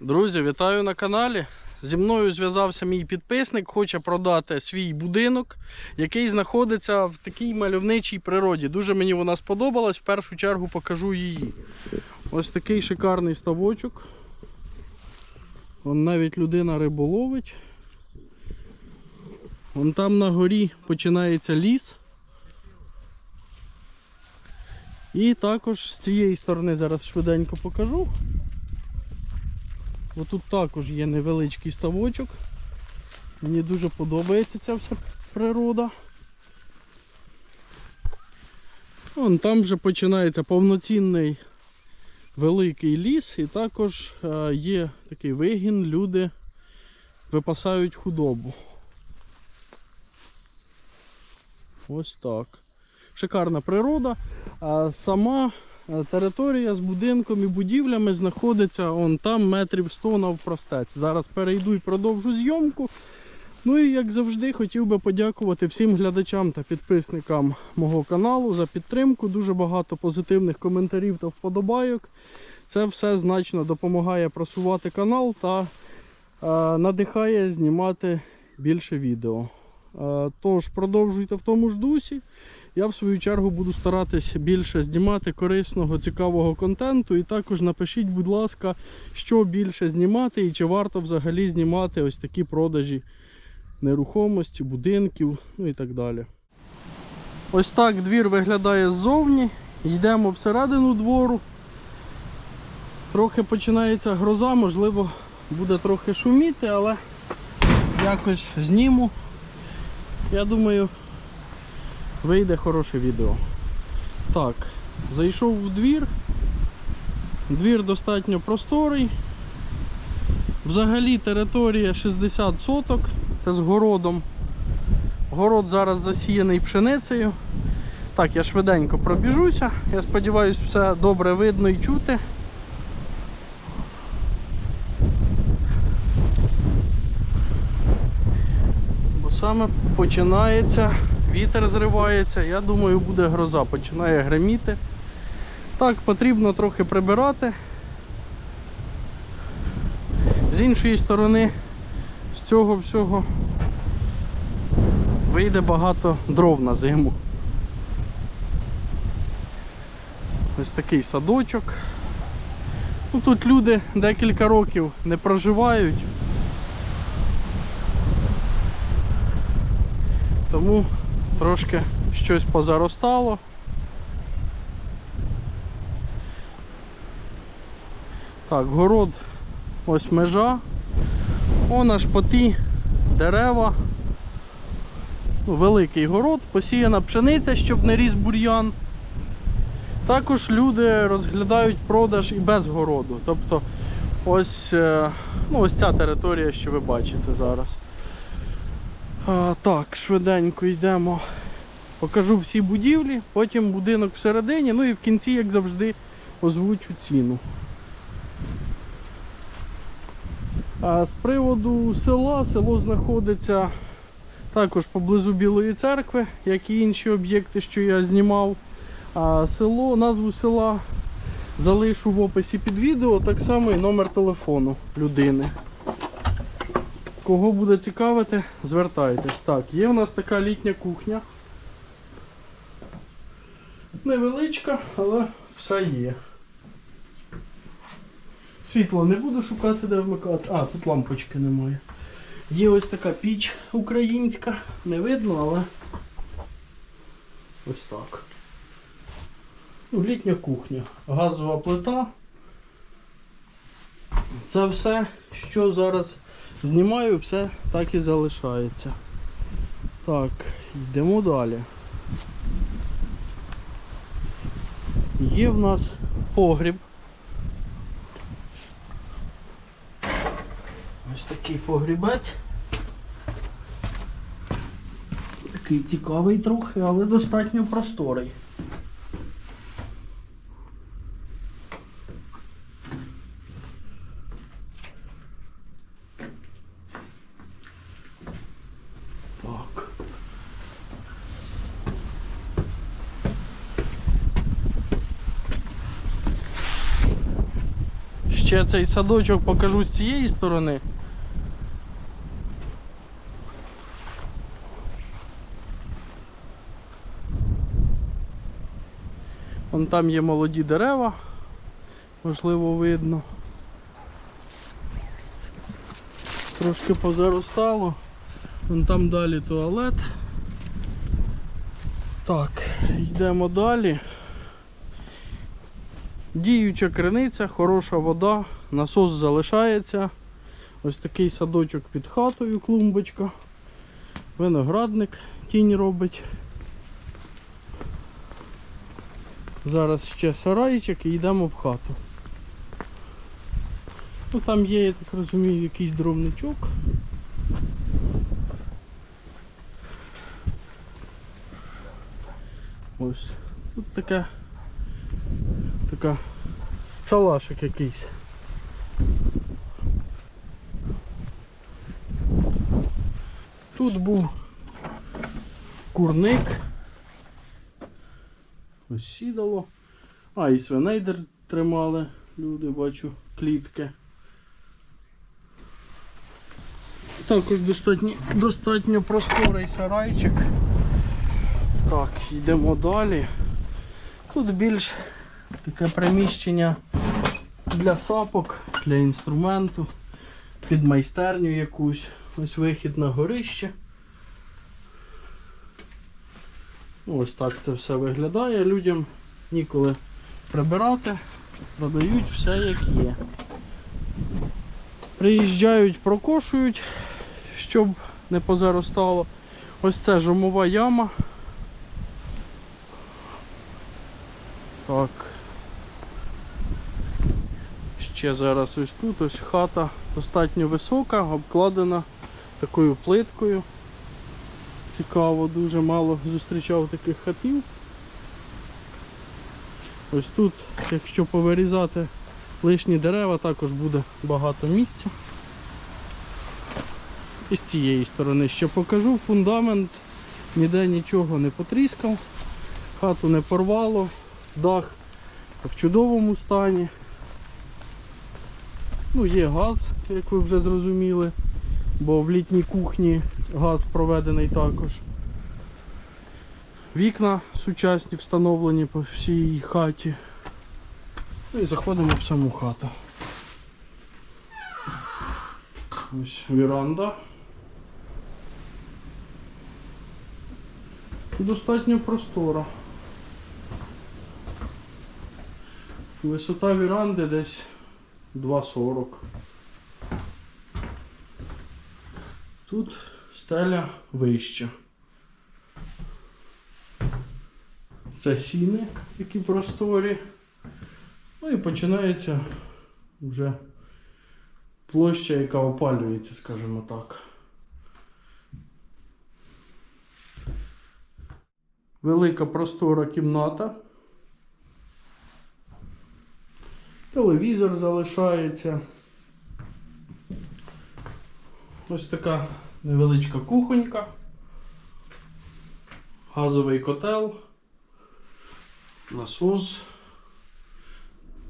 Друзі, вітаю на каналі. Зі мною зв'язався мій підписник, хоче продати свій будинок, який знаходиться в такій мальовничій природі. Дуже мені вона сподобалась. В першу чергу покажу її. Ось такий шикарний ставочок. Вон навіть людина риболовить. Вон там на горі починається ліс. І також з цієї сторони зараз швиденько покажу. Бо тут також є невеличкий ставочок. Мені дуже подобається ця вся природа. Вон там вже починається повноцінний великий ліс і також е, є такий вигін, люди випасають худобу. Ось так. Шикарна природа. А сама територія з будинком і будівлями знаходиться он там метрів 100 навпростець. Зараз перейду і продовжу зйомку. Ну і як завжди хотів би подякувати всім глядачам та підписникам мого каналу за підтримку. Дуже багато позитивних коментарів та вподобайок. Це все значно допомагає просувати канал та е, надихає знімати більше відео. Е, тож продовжуйте в тому ж дусі. Я в свою чергу буду старатись більше знімати корисного, цікавого контенту. І також напишіть, будь ласка, що більше знімати і чи варто взагалі знімати ось такі продажі нерухомості, будинків, ну і так далі. Ось так двір виглядає ззовні. Йдемо всередину двору. Трохи починається гроза, можливо, буде трохи шуміти, але якось зніму. Я думаю, вийде хороше відео. Так, зайшов в двір. Двір достатньо просторий. Взагалі територія 60 соток, це з городом. Город зараз засіяний пшеницею. Так, я швиденько пробіжуся. Я сподіваюся, все добре видно і чути. Бо саме починається, вітер зривається, я думаю, буде гроза, починає гриміти. Так, потрібно трохи прибирати. З іншої сторони, з цього всього вийде багато дров на зиму. Ось такий садочок. Ну, тут люди декілька років не проживають. Тому трошки щось позаростало. Так, город ось межа. Он аж по ті дерева. Великий город, посіяна пшениця, щоб не ріс бур'ян. Також люди розглядають продаж і без городу. Тобто ось, е, ну, ось ця територія, що ви бачите зараз. А, так, швиденько йдемо. Покажу всі будівлі, потім будинок всередині, ну і в кінці, як завжди, озвучу ціну. А з приводу села, село знаходиться також поблизу Білої церкви, як і інші об'єкти, що я знімав. А село, назву села залишу в описі під відео, так само і номер телефону людини. Кого буде цікавити, звертайтесь. Так, є в нас така літня кухня. Невеличка, але все є. Світло не буду шукати, де вмикати. А, тут лампочки немає. Є ось така піч українська, не видно, але ось так. Ну, літня кухня, газова плита. Це все, що зараз знімаю, все так і залишається. Так, йдемо далі. Є в нас погріб. Ось такий погрібець. Такий цікавий трохи, але достатньо просторий. Так. Ще цей садочок покажу з цієї сторони. Вон там є молоді дерева, можливо видно. Трошки позаростало. Вон там далі туалет. Так, йдемо далі. Діюча криниця, хороша вода, насос залишається. Ось такий садочок під хатою, клумбочка. Виноградник тінь робить. Зараз ще сарайчик і йдемо в хату. Ну там є, я так розумію, якийсь дровничок. Ось. Тут таке така шалашик якийсь. Тут був курник. Ось сідало. А, і свиней дер- тримали люди, бачу, клітки. Також достатньо, достатньо просторий сарайчик. Так, йдемо далі. Тут більш таке приміщення для сапок, для інструменту, під майстерню якусь. Ось вихід на горище. Ось так це все виглядає. Людям ніколи прибирати, продають все як є. Приїжджають, прокошують, щоб не позаростало. Ось це жомова яма. Так. Ще зараз ось тут ось хата достатньо висока, обкладена такою плиткою. Цікаво, дуже мало зустрічав таких хатів. Ось тут, якщо повирізати лишні дерева, також буде багато місця. І з цієї сторони ще покажу. Фундамент ніде нічого не потріскав, хату не порвало, дах в чудовому стані. Ну, є газ, як ви вже зрозуміли, бо в літній кухні газ проведений також. Вікна сучасні встановлені по всій хаті. Ну і заходимо в саму хату. Ось віранда. Достатньо простора. Висота віранди десь 2,40. Тут стеля вища. Це сіни, які просторі. Ну і починається вже площа, яка опалюється, скажімо так. Велика простора кімната. Телевізор залишається. Ось така невеличка кухонька. Газовий котел. Насос.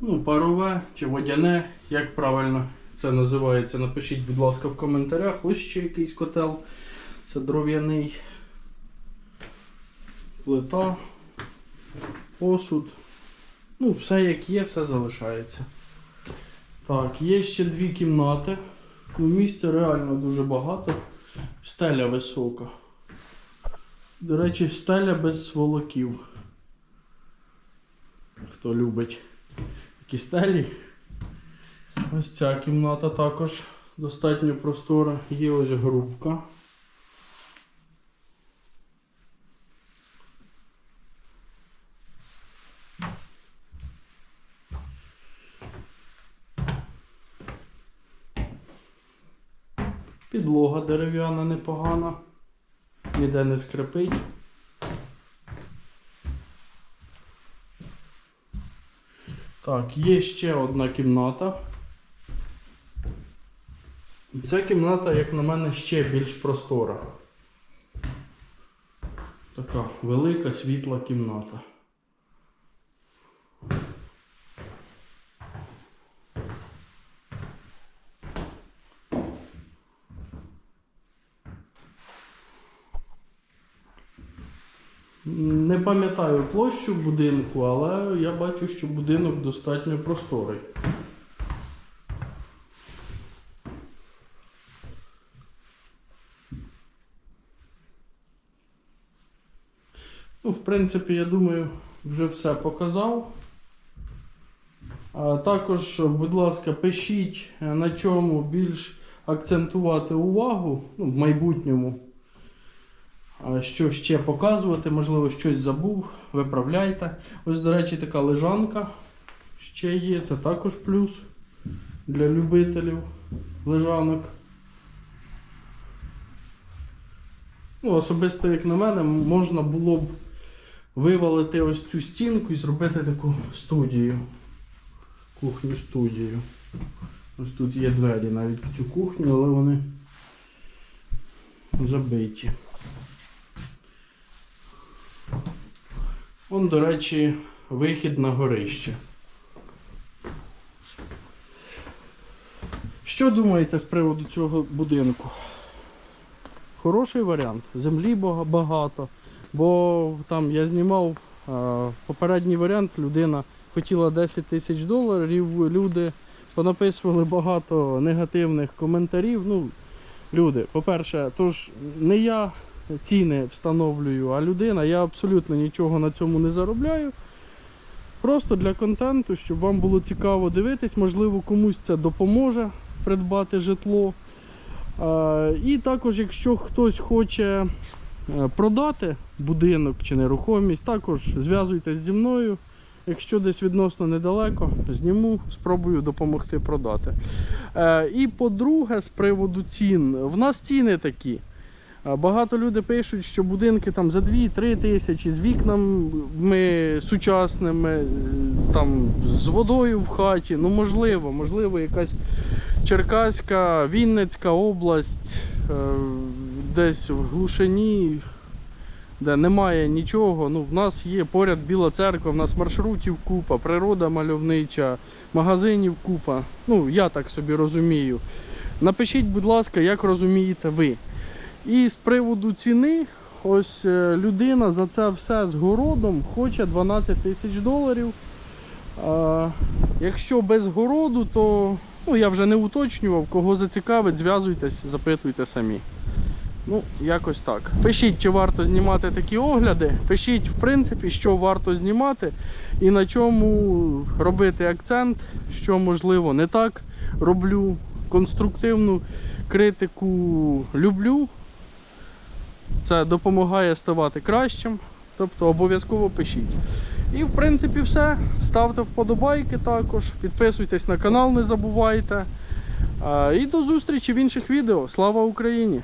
Ну, парове чи водяне, як правильно це називається, напишіть, будь ласка, в коментарях. Ось ще якийсь котел. Це дров'яний. Плита, посуд. Ну, все як є, все залишається. Так, є ще дві кімнати. Ну, місця реально дуже багато. Стеля висока. До речі, стеля без сволоків. Хто любить такі стелі. Ось ця кімната також достатньо простора. Є ось грубка. Підлога дерев'яна непогана, ніде не скрипить. Так, є ще одна кімната. Ця кімната, як на мене, ще більш простора. Така велика світла кімната. – Не пам'ятаю площу будинку, але я бачу, що будинок достатньо просторий. Ну, в принципі, я думаю, вже все показав. А також, будь ласка, пишіть, на чому більш акцентувати увагу ну, в майбутньому. Що ще показувати, можливо, щось забув, виправляйте. Ось, до речі, така лежанка ще є. Це також плюс для любителів лежанок. Ну, особисто, як на мене, можна було б вивалити ось цю стінку і зробити таку студію. Кухню студію. Ось тут є двері навіть в цю кухню, але вони забиті. Вон, до речі, вихід на горище. Що думаєте з приводу цього будинку? Хороший варіант. Землі багато. Бо там я знімав попередній варіант, людина хотіла 10 тисяч доларів. Люди понаписували багато негативних коментарів. Ну, люди, по-перше, то ж не я ціни встановлюю, а людина, я абсолютно нічого на цьому не заробляю. Просто для контенту, щоб вам було цікаво дивитись, можливо, комусь це допоможе придбати житло. І також, якщо хтось хоче е, продати будинок чи нерухомість, також зв'язуйтесь зі мною. Якщо десь відносно недалеко, зніму, спробую допомогти продати. Е, І по-друге, з приводу цін, в нас ціни такі. Багато людей пишуть, що будинки там за 2-3 тисячі з вікнами сучасними, е, там, з водою в хаті. Ну, можливо, можливо, якась Черкаська, Вінницька область, е, десь в глушині, де немає нічого. Ну, в нас є поряд Біла церква, в нас маршрутів купа, природа мальовнича, магазинів купа. Ну, я так собі розумію. Напишіть, будь ласка, як розумієте ви. І з приводу ціни, ось е, людина за це все з городом хоче 12 тисяч доларів. А, якщо без городу, то ну, я вже не уточнював, кого зацікавить, зв'язуйтесь, запитуйте самі. Ну, якось так. Пишіть, чи варто знімати такі огляди. Пишіть, в принципі, що варто знімати і на чому робити акцент, що можливо не так роблю. Конструктивну критику люблю. Це допомагає ставати кращим. Тобто обов'язково пишіть. І в принципі все. Ставте вподобайки також, підписуйтесь на канал, не забувайте. І до зустрічі в інших відео. Слава Україні!